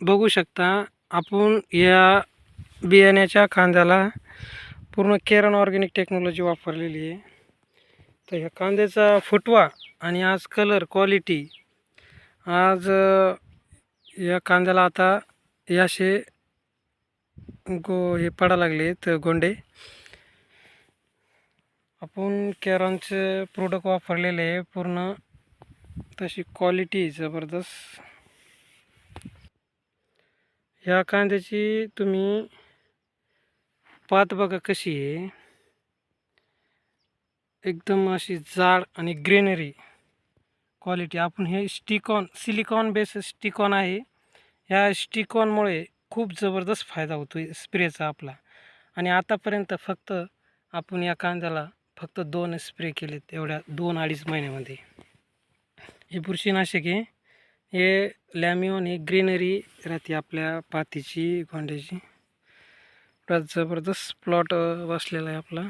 बघू शकता आपण या बियाण्याच्या कांद्याला पूर्ण केरन ऑर्गॅनिक टेक्नॉलॉजी वापरलेली आहे. तर ह्या कांद्याचा फुटवा आणि आज कलर क्वालिटी आज या कांद्याला आता याशे गो हे पडा लागले आहेत गोंडे. आपण कॅरॉनचे प्रोडक्ट वापरलेले आहे पूर्ण तशी क्वालिटी जबरदस्त. ह्या कांद्याची तुम्ही पात बघा कशी आहे. एकदम अशी जाड आणि ग्रेनरी क्वालिटी. आपण हे स्टिकॉन सिलिकॉन बेस स्टिकॉन आहे. ह्या स्टिकॉनमुळे खूप जबरदस्त फायदा होतो स्प्रेचा आपला. आणि आतापर्यंत फक्त आपण या कांद्याला फक्त दोन स्प्रे केलेत एवढ्या दोन अडीच महिन्यामध्ये. हे बुरशीनाशक आहे. हे लॅमिओन हे ग्रीनरी राहते आपल्या पातीची गोंड्याची. जबरदस्त प्लॉट बसलेला आहे आपला.